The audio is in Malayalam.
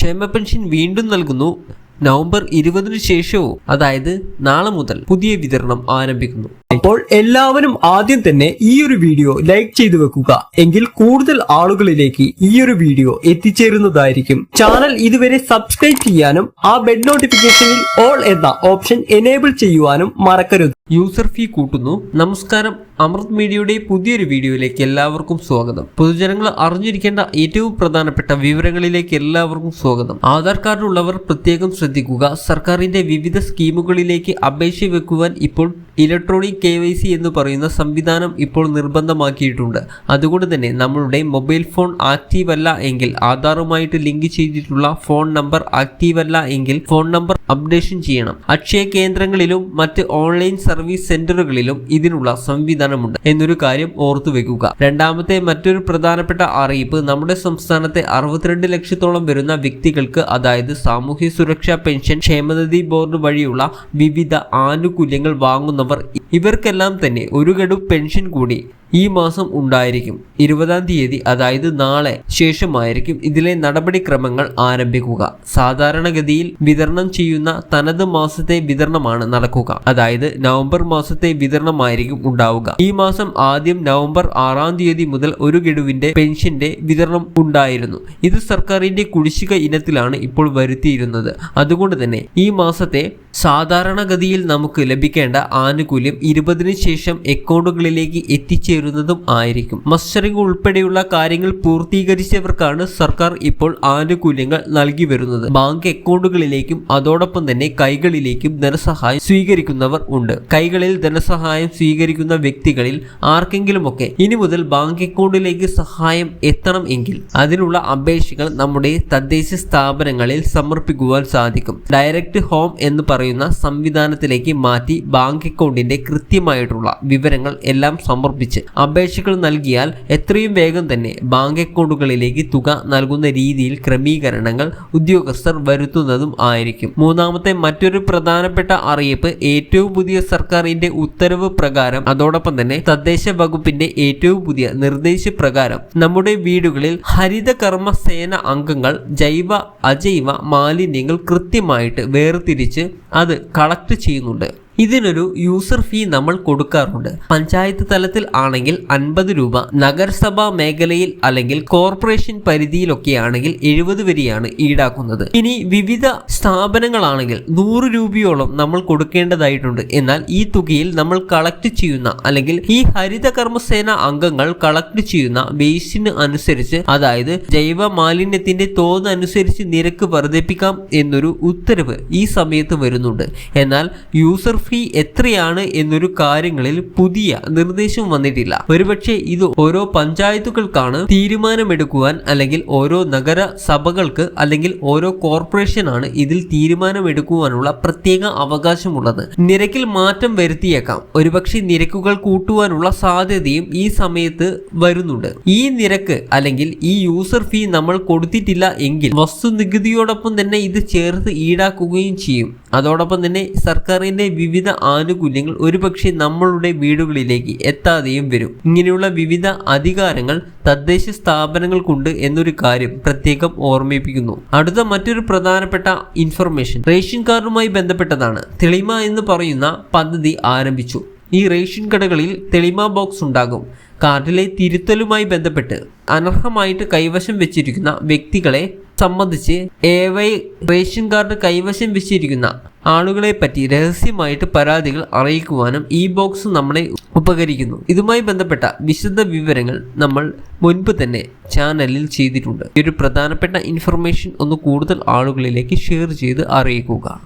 ക്ഷേമ പെൻഷൻ വീണ്ടും നൽകുന്നു. നവംബർ ഇരുപതിനു ശേഷവും അതായത് നാളെ മുതൽ പുതിയ വിതരണം ആരംഭിക്കുന്നു. അപ്പോൾ എല്ലാവരും ആദ്യം തന്നെ ഈ ഒരു വീഡിയോ ലൈക്ക് ചെയ്തു വെക്കുക. എങ്കിൽ കൂടുതൽ ആളുകളിലേക്ക് ഈ ഒരു വീഡിയോ എത്തിച്ചേരുന്നതായിരിക്കും. ചാനൽ ഇതുവരെ സബ്സ്ക്രൈബ് ചെയ്യാനും ആ ബെഡ് നോട്ടിഫിക്കേഷനിൽ ഓൾ എന്ന ഓപ്ഷൻ എനേബിൾ ചെയ്യുവാനും മറക്കരുത്. യൂസർ ഫീ കൂട്ടുന്നു. നമസ്കാരം. അമൃത് മീഡിയയുടെ പുതിയൊരു വീഡിയോയിലേക്ക് എല്ലാവർക്കും സ്വാഗതം. പൊതുജനങ്ങൾ അറിഞ്ഞിരിക്കേണ്ട ഏറ്റവും പ്രധാനപ്പെട്ട വിവരങ്ങളിലേക്ക് എല്ലാവർക്കും സ്വാഗതം. ആധാർ കാർഡുള്ളവർ പ്രത്യേകം ശ്രദ്ധിക്കുക സർക്കാരിന്റെ വിവിധ സ്കീമുകളിലേക്ക് അപേക്ഷ വെക്കുവാൻ ഇപ്പോൾ ഇലക്ട്രോണിക് കെ വൈ സി എന്ന് പറയുന്ന സംവിധാനം ഇപ്പോൾ നിർബന്ധമാക്കിയിട്ടുണ്ട്. അതുകൊണ്ട് തന്നെ നമ്മളുടെ മൊബൈൽ ഫോൺ ആക്റ്റീവ് അല്ല എങ്കിൽ ആധാറുമായിട്ട് ലിങ്ക് ചെയ്തിട്ടുള്ള ഫോൺ നമ്പർ ആക്റ്റീവ് അല്ല എങ്കിൽ ഫോൺ നമ്പർ അപ്ഡേഷൻ ചെയ്യണം. അക്ഷയ കേന്ദ്രങ്ങളിലും മറ്റ് ഓൺലൈൻ സർവീസ് സെന്ററുകളിലും ഇതിനുള്ള സംവിധാനമുണ്ട് എന്നൊരു കാര്യം ഓർത്തു വെക്കുക. രണ്ടാമത്തെ മറ്റൊരു പ്രധാനപ്പെട്ട അറിയിപ്പ് നമ്മുടെ സംസ്ഥാനത്തെ അറുപത്തിരണ്ട് ലക്ഷത്തോളം വരുന്ന വ്യക്തികൾക്ക് അതായത് സാമൂഹ്യ സുരക്ഷാ പെൻഷൻ ക്ഷേമനിധി ബോർഡ് വഴിയുള്ള വിവിധ ആനുകൂല്യങ്ങൾ വാങ്ങുന്നവർ ഇവർക്കെല്ലാം തന്നെ ഒരു ഗഡു പെൻഷൻ കൂടി. ഈ മാസം ഉണ്ടായിരിക്കും. ഇരുപതാം തീയതി അതായത് നാളെ ശേഷമായിരിക്കും ഇതിലെ നടപടിക്രമങ്ങൾ ആരംഭിക്കുക. സാധാരണഗതിയിൽ വിതരണം ചെയ്യുന്ന തനത് മാസത്തെ വിതരണമാണ് നടക്കുക. അതായത് നവംബർ മാസത്തെ വിതരണമായിരിക്കും ഉണ്ടാവുക. ഈ മാസം ആദ്യം നവംബർ ആറാം തീയതി മുതൽ ഒരു ഗഡുവിന്റെ പെൻഷന്റെ വിതരണം ഉണ്ടായിരുന്നു. ഇത് സർക്കാരിന്റെ കുടിശ്ശിക ഇനത്തിലാണ് ഇപ്പോൾ വരുത്തിയിരുന്നത്. അതുകൊണ്ട് തന്നെ ഈ മാസത്തെ സാധാരണഗതിയിൽ നമുക്ക് ലഭിക്കേണ്ട ആനുകൂല്യം ഇരുപതിന് ശേഷം അക്കൗണ്ടുകളിലേക്ക് എത്തിച്ചേരുന്നതും ആയിരിക്കും. മസ്റ്ററിംഗ് ഉൾപ്പെടെയുള്ള കാര്യങ്ങൾ പൂർത്തീകരിച്ചവർക്കാണ് സർക്കാർ ഇപ്പോൾ ആനുകൂല്യങ്ങൾ നൽകി വരുന്നത്. ബാങ്ക് അക്കൗണ്ടുകളിലേക്കും അതോടൊപ്പം തന്നെ കൈകളിലേക്കും ധനസഹായം സ്വീകരിക്കുന്നവർ ഉണ്ട്. കൈകളിൽ ധനസഹായം സ്വീകരിക്കുന്ന വ്യക്തികളിൽ ആർക്കെങ്കിലുമൊക്കെ ഇനി മുതൽ ബാങ്ക് അക്കൗണ്ടിലേക്ക് സഹായം എത്തണം എങ്കിൽ അതിനുള്ള അപേക്ഷകൾ നമ്മുടെ തദ്ദേശ സ്ഥാപനങ്ങളിൽ സമർപ്പിക്കുവാൻ സാധിക്കും. ഡയറക്റ്റ് ഹോം എന്ന് പറയുന്ന സംവിധാനത്തിലേക്ക് മാറ്റി ബാങ്ക് അക്കൗണ്ടിന്റെ കൃത്യമായിട്ടുള്ള വിവരങ്ങൾ എല്ലാം സമർപ്പിച്ച് അപേക്ഷകൾ നൽകിയാൽ എത്രയും വേഗം തന്നെ ബാങ്ക് അക്കൗണ്ടുകളിലേക്ക് തുക നൽകുന്ന രീതിയിൽ ക്രമീകരണങ്ങൾ ഉദ്യോഗസ്ഥർ വരുത്തുന്നതും ആയിരിക്കും. മൂന്നാമത്തെ മറ്റൊരു പ്രധാനപ്പെട്ട അറിയിപ്പ് ഏറ്റവും പുതിയ സർക്കാരിന്റെ ഉത്തരവ് പ്രകാരം അതോടൊപ്പം തന്നെ തദ്ദേശ വകുപ്പിന്റെ ഏറ്റവും പുതിയ നിർദ്ദേശപ്രകാരം നമ്മുടെ വീടുകളിൽ ഹരിത കർമ്മ സേന അംഗങ്ങൾ ജൈവ അജൈവ മാലിന്യങ്ങൾ കൃത്യമായിട്ട് വേർതിരിച്ച് അത് കളക്ട് ചെയ്യുന്നുണ്ട്. ഇതിനൊരു യൂസർ ഫീ നമ്മൾ കൊടുക്കാറുണ്ട്. പഞ്ചായത്ത് തലത്തിൽ ആണെങ്കിൽ അൻപത് രൂപ നഗരസഭാ മേഖലയിൽ അല്ലെങ്കിൽ കോർപ്പറേഷൻ പരിധിയിലൊക്കെ ആണെങ്കിൽ എഴുപത് വരെയാണ് ഈടാക്കുന്നത്. ഇനി വിവിധ സ്ഥാപനങ്ങളാണെങ്കിൽ നൂറ് രൂപയോളം നമ്മൾ കൊടുക്കേണ്ടതായിട്ടുണ്ട്. എന്നാൽ ഈ തുകയിൽ നമ്മൾ കളക്ട് ചെയ്യുന്ന അല്ലെങ്കിൽ ഈ ഹരിത കർമ്മസേന അംഗങ്ങൾ കളക്ട് ചെയ്യുന്ന വേസ്റ്റിന് അനുസരിച്ച് അതായത് ജൈവ മാലിന്യത്തിന്റെ തോത് അനുസരിച്ച് നിരക്ക് വർദ്ധിപ്പിക്കാം എന്നൊരു ഉത്തരവ് ഈ സമയത്ത് വരുന്നുണ്ട്. എന്നാൽ യൂസർ ഫീ എത്രയാണ് എന്നൊരു കാര്യങ്ങളിൽ പുതിയ നിർദ്ദേശം വന്നിട്ടില്ല. ഒരുപക്ഷെ ഇത് ഓരോ പഞ്ചായത്തുകൾക്കാണ് തീരുമാനമെടുക്കുവാൻ അല്ലെങ്കിൽ ഓരോ നഗരസഭകൾക്ക് അല്ലെങ്കിൽ ഓരോ കോർപ്പറേഷനാണ് ഇതിൽ തീരുമാനമെടുക്കുവാനുള്ള പ്രത്യേക അവകാശമുള്ളത്. നിരക്കിൽ മാറ്റം വരുത്തിയേക്കാം. ഒരുപക്ഷെ നിരക്കുകൾ കൂട്ടുവാനുള്ള സാധ്യതയും ഈ സമയത്ത് വരുന്നുണ്ട്. ഈ നിരക്ക് അല്ലെങ്കിൽ ഈ യൂസർ ഫീ നമ്മൾ കൊടുത്തിട്ടില്ല എങ്കിൽ വസ്തുനികുതിയോടൊപ്പം തന്നെ ഇത് ചേർത്ത് ഈടാക്കുകയും ചെയ്യും. അതോടൊപ്പം തന്നെ സർക്കാരിന്റെ വിവിധ ആനുകൂല്യങ്ങൾ ഒരുപക്ഷെ നമ്മളുടെ വീടുകളിലേക്ക് എത്താതെയും വരും. ഇങ്ങനെയുള്ള വിവിധ അധികാരങ്ങൾ തദ്ദേശ സ്ഥാപനങ്ങൾക്കുണ്ട് എന്നൊരു കാര്യം പ്രത്യേകം ഓർമ്മിപ്പിക്കുന്നു. അടുത്ത മറ്റൊരു പ്രധാനപ്പെട്ട ഇൻഫർമേഷൻ റേഷൻ കാർഡുമായി ബന്ധപ്പെട്ടതാണ്. തെളിമ എന്ന് പറയുന്ന പദ്ധതി ആരംഭിച്ചു. ഈ റേഷൻ കടകളിൽ തെളിമ ബോക്സ് ഉണ്ടാകും. കാർഡിലെ തിരുത്തലുമായി ബന്ധപ്പെട്ട് അനർഹമായിട്ട് കൈവശം വെച്ചിരിക്കുന്ന വ്യക്തികളെ സംബന്ധിച്ച് എ വൈ റേഷൻ കാർഡ് കൈവശം വെച്ചിരിക്കുന്ന ആളുകളെ പറ്റി രഹസ്യമായിട്ട് പരാതികൾ അറിയിക്കുവാനും ഈ ബോക്സ് നമ്മളെ ഉപകരിക്കുന്നു. ഇതുമായി ബന്ധപ്പെട്ട വിശദ വിവരങ്ങൾ നമ്മൾ മുൻപ് തന്നെ ചാനലിൽ ചെയ്തിട്ടുണ്ട്. ഈ ഒരു പ്രധാനപ്പെട്ട ഇൻഫർമേഷൻ ഒന്ന് കൂടുതൽ ആളുകളിലേക്ക് ഷെയർ ചെയ്ത് അറിയിക്കുക.